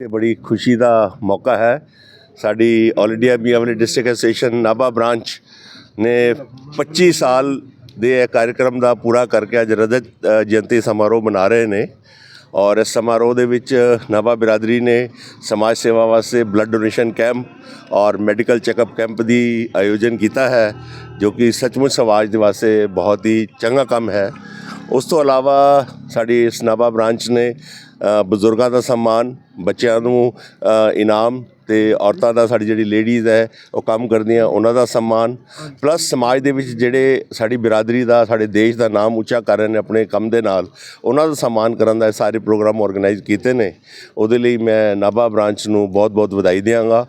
ਇਹ ਬੜੀ ਖੁਸ਼ੀ ਦਾ ਮੌਕਾ ਹੈ। ਸਾਡੀ all India Mianwali district association Nabha branch ਨੇ 25 ਸਾਲ ਦੇ ਇਹ ਕਾਰਜਕ੍ਰਮ ਦਾ ਪੂਰਾ ਕਰਕੇ ਅੱਜ ਰਜਤ ਜਯੰਤੀ ਸਮਾਰੋਹ ਮਨਾ ਰਹੇ ਨੇ ਔਰ ਇਸ ਸਮਾਰੋਹ ਦੇ ਵਿੱਚ ਨਾਭਾ ਬਿਰਾਦਰੀ ਨੇ ਸਮਾਜ ਸੇਵਾ ਵਾਸਤੇ ਬਲੱਡ ਡੋਨੇਸ਼ਨ ਕੈਂਪ ਔਰ ਮੈਡੀਕਲ ਚੈੱਕਅਪ ਕੈਂਪ ਦੀ ਆਯੋਜਨ ਕੀਤਾ ਹੈ, ਜੋ ਕਿ ਸੱਚਮੁੱਚ ਸਮਾਜ ਦੇ ਵਾਸਤੇ ਬਹੁਤ ਹੀ ਚੰਗਾ ਕੰਮ ਹੈ। ਉਸ ਤੋਂ ਇਲਾਵਾ ਸਾਡੀ ਇਸ ਨਾਭਾ ਬ੍ਰਾਂਚ ਨੇ ਬਜ਼ੁਰਗਾਂ ਦਾ ਸਨਮਾਨ, ਬੱਚਿਆਂ ਨੂੰ ਇਨਾਮ ਤੇ ਔਰਤਾਂ ਦਾ, ਸਾਡੀ ਜਿਹੜੀ ਲੇਡੀਜ਼ ਹੈ, ਉਹ ਕੰਮ ਕਰਦੀਆਂ, ਉਹਨਾਂ ਦਾ ਸਨਮਾਨ। ਪਲੱਸ ਸਮਾਜ ਦੇ ਵਿੱਚ ਜਿਹੜੇ ਸਾਡੀ ਬਿਰਾਦਰੀ ਦਾ, ਸਾਡੇ ਦੇਸ਼ ਦਾ ਨਾਮ ਉੱਚਾ ਕਰ ਰਹੇ ਨੇ ਆਪਣੇ ਕੰਮ ਦੇ ਨਾਲ, ਉਹਨਾਂ ਦਾ ਸਨਮਾਨ ਕਰਨ ਦਾ ਇਹ ਸਾਰੇ ਪ੍ਰੋਗਰਾਮ ਆਰਗੇਨਾਈਜ਼ ਕੀਤੇ ਨੇ। ਉਹਦੇ ਲਈ ਮੈਂ ਨਾਭਾ ਬ੍ਰਾਂਚ ਨੂੰ ਬਹੁਤ-ਬਹੁਤ ਵਧਾਈ ਦਿਆਂਗਾ।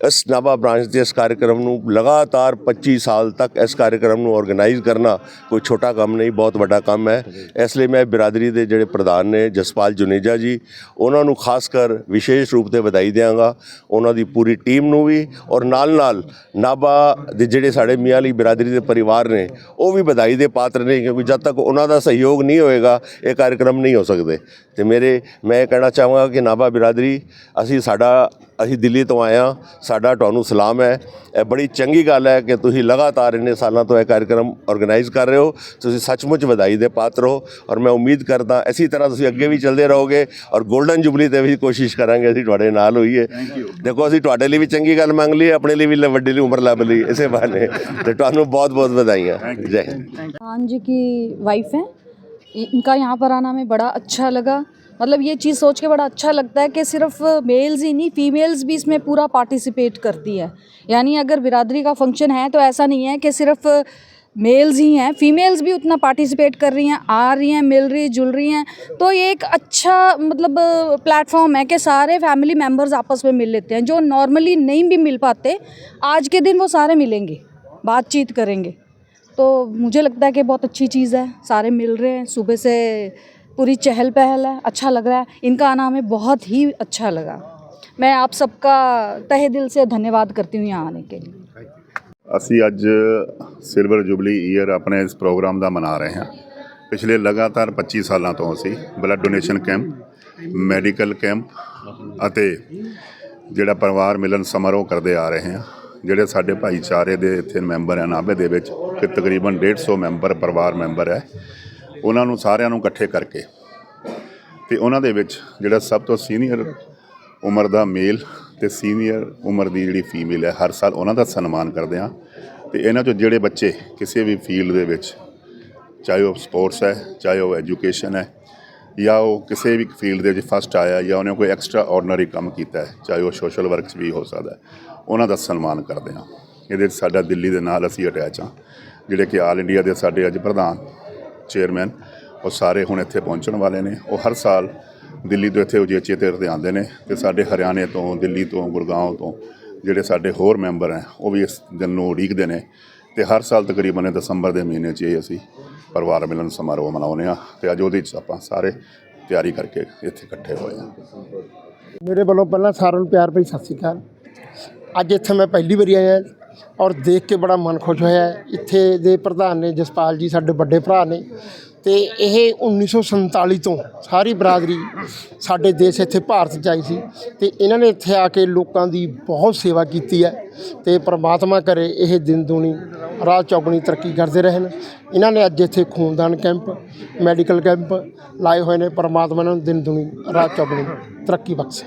ਇਸ ਨਾਭਾ ਬ੍ਰਾਂਚ ਦੇ ਇਸ ਕਾਰਜਕ੍ਰਮ ਨੂੰ ਲਗਾਤਾਰ 25 ਸਾਲ ਤੱਕ ਇਸ ਕਾਰਜਕ੍ਰਮ ਨੂੰ ਆਰਗੇਨਾਈਜ਼ ਕਰਨਾ ਕੋਈ ਛੋਟਾ ਕੰਮ ਨਹੀਂ, ਬਹੁਤ ਵੱਡਾ ਕੰਮ ਹੈ। ਇਸ ਲਈ ਮੈਂ ਬਿਰਾਦਰੀ ਦੇ ਜਿਹੜੇ ਪ੍ਰਧਾਨ ਨੇ, ਜਸਪਾਲ ਜੁਨੇਜਾ ਜੀ, ਉਹਨਾਂ ਨੂੰ ਖਾਸ ਕਰ ਵਿਸ਼ੇਸ਼ ਰੂਪ ਤੇ ਵਧਾਈ ਦਿਆਂਗਾ। ਉਹਨਾਂ ਦੀ ਪੂਰੀ ਟੀਮ ਨੂੰ ਵੀ ਔਰ ਨਾਲ ਨਾਲ ਨਾਭਾ ਦੇ ਜਿਹੜੇ ਸਾਡੇ ਮੀਆਂ ਲਈ ਬਿਰਾਦਰੀ ਦੇ ਪਰਿਵਾਰ ਨੇ, ਉਹ ਵੀ ਵਧਾਈ ਦੇ ਪਾਤਰ ਨੇ, ਕਿਉਂਕਿ ਜਦ ਤੱਕ ਉਹਨਾਂ ਦਾ ਸਹਿਯੋਗ ਨਹੀਂ ਹੋਏਗਾ, ਇਹ ਕਾਰਜਕ੍ਰਮ ਨਹੀਂ ਹੋ ਸਕਦੇ। ਤੇ ਮੇਰੇ, ਮੈਂ ਇਹ ਕਹਿਣਾ ਚਾਹਾਂਗਾ ਕਿ ਨਾਭਾ ਬਿਰਾਦਰੀ, ਅਸੀਂ ਸਾਡਾ ਅਸੀਂ ਦਿੱਲੀ ਤੋਂ ਆਏ ਆ ਸਾਡਾ ਤੁਹਾਨੂੰ ਸਲਾਮ ਹੈ। ਇਹ ਬੜੀ ਚੰਗੀ ਗੱਲ ਹੈ ਕਿ ਤੁਸੀਂ ਲਗਾਤਾਰ ਇੰਨੇ ਸਾਲਾਂ ਤੋਂ ਇਹ ਕਾਰਜਕ੍ਰਮ ਆਰਗੇਨਾਈਜ਼ ਕਰ ਰਹੇ ਹੋ। ਤੁਸੀਂ ਸੱਚਮੁੱਚ ਵਧਾਈ ਦੇ ਪਾਤਰ ਹੋ ਔਰ ਮੈਂ ਉਮੀਦ ਕਰਦਾ ਇਸੇ ਤਰ੍ਹਾਂ ਤੁਸੀਂ ਅੱਗੇ ਵੀ ਚੱਲਦੇ ਰਹੋਗੇ ਔਰ 골ਡਨ ਜੁਬਲੀ ਤੇ ਵੀ ਕੋਸ਼ਿਸ਼ ਕਰਾਂਗੇ ਅਸੀਂ ਤੁਹਾਡੇ ਨਾਲ ਹੋਈਏ। ਦੇਖੋ ਅਸੀਂ ਤੁਹਾਡੇ ਲਈ ਵੀ ਚੰਗੀ ਗੱਲ ਮੰਗ ਲਈ ਆਪਣੇ ਲਈ ਵੀ ਵੱਡੇ ਲਈ ਉਮਰ ਲੱਭ ਲਈ ਇਸੇ ਬਾਰੇ ਤੇ ਤੁਹਾਨੂੰ ਬਹੁਤ-ਬਹੁਤ ਵਧਾਈਆਂ। ਜੈ ਹਿੰਦ। ਜੀ ਕੀ ਵਾਈਫ ਹੈ इनका यहाँ पर आना हमें बड़ा अच्छा लगा। मतलब ये चीज़ सोच के बड़ा अच्छा लगता है कि सिर्फ़ मेल्स ही नहीं, फीमेल्स भी इसमें पूरा पार्टिसिपेट करती है। यानी अगर बिरादरी का फ़ंक्शन है तो ऐसा नहीं है कि सिर्फ़ मेल्स ही हैं, फीमेल्स भी उतना पार्टिसिपेट कर रही हैं, आ रही हैं, मिल रही, जुल रही हैं। तो ये एक अच्छा मतलब प्लेटफॉर्म है कि सारे फैमिली मेंबर्स आपस में मिल लेते हैं, जो नॉर्मली नहीं भी मिल पाते, आज के दिन वो सारे मिलेंगे, बातचीत करेंगे। तो मुझे लगता है कि बहुत अच्छी चीज़ है, सारे मिल रहे हैं, सुबह से पूरी चहल पहल है अच्छा लग रहा है इनका आना हमें बहुत ही अच्छा लगा मैं आप सबका तहे दिल से धन्यवाद करती हूँ यहाँ आने के लिए ਅਸੀਂ ਅੱਜ ਸਿਲਵਰ ਜੁਬਲੀ ਈਅਰ ਆਪਣੇ ਇਸ ਪ੍ਰੋਗਰਾਮ ਦਾ ਮਨਾ ਰਹੇ ਹਾਂ ਪਿਛਲੇ ਲਗਾਤਾਰ 25 ਸਾਲਾਂ ਤੋਂ ਅਸੀਂ blood donation camp medical camp ਅਤੇ ਜਿਹੜਾ ਪਰਿਵਾਰ ਮਿਲਨ ਸਮਾਰੋਹ ਕਰਦੇ ਆ ਰਹੇ ਹਾਂ ਜਿਹੜੇ ਸਾਡੇ ਭਾਈਚਾਰੇ ਦੇ ਇੱਥੇ ਮੈਂਬਰ ਹਨ ਨਾਭੇ ਦੇ ਵਿੱਚ ਕਿ ਤਕਰੀਬਨ 150 ਮੈਂਬਰ ਪਰਿਵਾਰ ਮੈਂਬਰ ਹੈ ਉਹਨਾਂ ਨੂੰ ਸਾਰਿਆਂ ਨੂੰ ਇਕੱਠੇ ਕਰਕੇ ਤੇ ਉਹਨਾਂ ਦੇ ਵਿੱਚ ਜਿਹੜਾ ਸਭ ਤੋਂ ਸੀਨੀਅਰ ਉਮਰ ਦਾ ਮੇਲ ਤੇ ਸੀਨੀਅਰ ਉਮਰ ਦੀ ਜਿਹੜੀ ਫੀਮੇਲ ਹੈ, ਹਰ ਸਾਲ ਉਹਨਾਂ ਦਾ ਸਨਮਾਨ ਕਰਦੇ ਆ ਤੇ ਇਹਨਾਂ ਚੋਂ ਜਿਹੜੇ ਬੱਚੇ ਕਿਸੇ ਵੀ ਫੀਲਡ ਦੇ ਵਿੱਚ, ਚਾਹੇ ਉਹ ਸਪੋਰਟਸ ਹੈ, ਚਾਹੇ ਉਹ ਐਜੂਕੇਸ਼ਨ ਹੈ, ਜਾਂ ਉਹ ਕਿਸੇ ਵੀ ਫੀਲਡ ਦੇ ਵਿੱਚ ਫਸਟ ਆਇਆ ਜਾਂ ਉਹਨੇ ਕੋਈ ਐਕਸਟਰਾ ਆਰਡੀਨਰੀ ਕੰਮ ਕੀਤਾ ਹੈ, ਚਾਹੇ ਉਹ ਸੋਸ਼ਲ ਵਰਕਸ ਵੀ ਹੋ ਸਕਦਾ ਉਹਨਾਂ ਦਾ ਸਨਮਾਨ ਕਰਦੇ ਆ ਇਹਦੇ 'ਚ ਸਾਡਾ ਦਿੱਲੀ ਦੇ ਨਾਲ ਅਸੀਂ ਅਟੈਚ ਆ ਜਿਹੜੇ ਕਿ ਆਲ ਇੰਡੀਆ ਦੇ ਸਾਡੇ ਅੱਜ ਪ੍ਰਧਾਨ ਚੇਅਰਮੈਨ, ਉਹ ਸਾਰੇ ਹੁਣ ਇੱਥੇ ਪਹੁੰਚਣ ਵਾਲੇ ਨੇ। ਉਹ ਹਰ ਸਾਲ ਦਿੱਲੀ ਤੋਂ ਇੱਥੇ ਉਜੇਚੇ ਤੇ ਤੇ ਆਉਂਦੇ ਨੇ ਤੇ ਸਾਡੇ ਹਰਿਆਣੇ ਤੋਂ, ਦਿੱਲੀ ਤੋਂ ਗੁਰਗਾਂਵ ਤੋਂ ਜਿਹੜੇ ਸਾਡੇ ਹੋਰ ਮੈਂਬਰ ਹੈ, ਉਹ ਵੀ ਇਸ ਦਿਨ ਨੂੰ ਉਡੀਕਦੇ ਨੇ ਤੇ ਹਰ ਸਾਲ ਤਕਰੀਬਨ ਦਸੰਬਰ ਦੇ ਮਹੀਨੇ 'ਚ ਇਹ ਅਸੀਂ ਪਰਿਵਾਰ ਮਿਲਨ ਸਮਾਰੋਹ ਮਨਾਉਂਦੇ ਆ ਤੇ ਅੱਜ ਉਹਦੇ 'ਚ ਆਪਾਂ ਸਾਰੇ ਤਿਆਰੀ ਕਰਕੇ ਇੱਥੇ ਇਕੱਠੇ ਹੋਏ ਆ ਮੇਰੇ ਵੱਲੋਂ ਪਹਿਲਾਂ ਸਾਰਿਆਂ ਨੂੰ ਪਿਆਰ ਭਰੀ ਸਤਿ ਸ਼੍ਰੀ ਅਕਾਲ। ਅੱਜ ਇੱਥੇ ਮੈਂ ਪਹਿਲੀ ਵਾਰੀ ਆਇਆ। ਔਰ ਦੇਖ ਕੇ ਬੜਾ ਮਨ ਖੁਸ਼ ਹੋਇਆ ਹੈ। ਇੱਥੇ ਦੇ ਪ੍ਰਧਾਨ ਨੇ ਜਸਪਾਲ ਜੀ ਸਾਡੇ ਵੱਡੇ ਭਰਾ ਨੇ। ਤੇ ਇਹ 1947 ਤੋਂ ਸਾਰੀ ਬਰਾਦਰੀ ਸਾਡੇ ਦੇਸ਼ ਇੱਥੇ ਭਾਰਤ 'ਚ ਆਈ ਸੀ। ਤੇ ਇਹਨਾਂ ਨੇ ਇੱਥੇ ਆ ਕੇ ਲੋਕਾਂ ਦੀ ਬਹੁਤ ਸੇਵਾ ਕੀਤੀ ਹੈ। ਤੇ ਪ੍ਰਮਾਤਮਾ ਕਰੇ ਇਹ ਦਿਨ ਦੁਨੀ ਰਾਤ ਚੌਗਣੀ ਤਰੱਕੀ ਕਰਦੇ ਰਹਿਣ। ਇਹਨਾਂ ਨੇ ਅੱਜ ਇੱਥੇ ਖੂਨਦਾਨ ਕੈਂਪ ਮੈਡੀਕਲ ਕੈਂਪ ਲਾਏ ਹੋਏ ਨੇ। ਪ੍ਰਮਾਤਮਾ ਇਹਨਾਂ ਨੂੰ ਦਿਨ ਦੁਨੀ ਰਾਤ ਚੌਗਣੀ ਤਰੱਕੀ ਬਖਸ਼ੇ।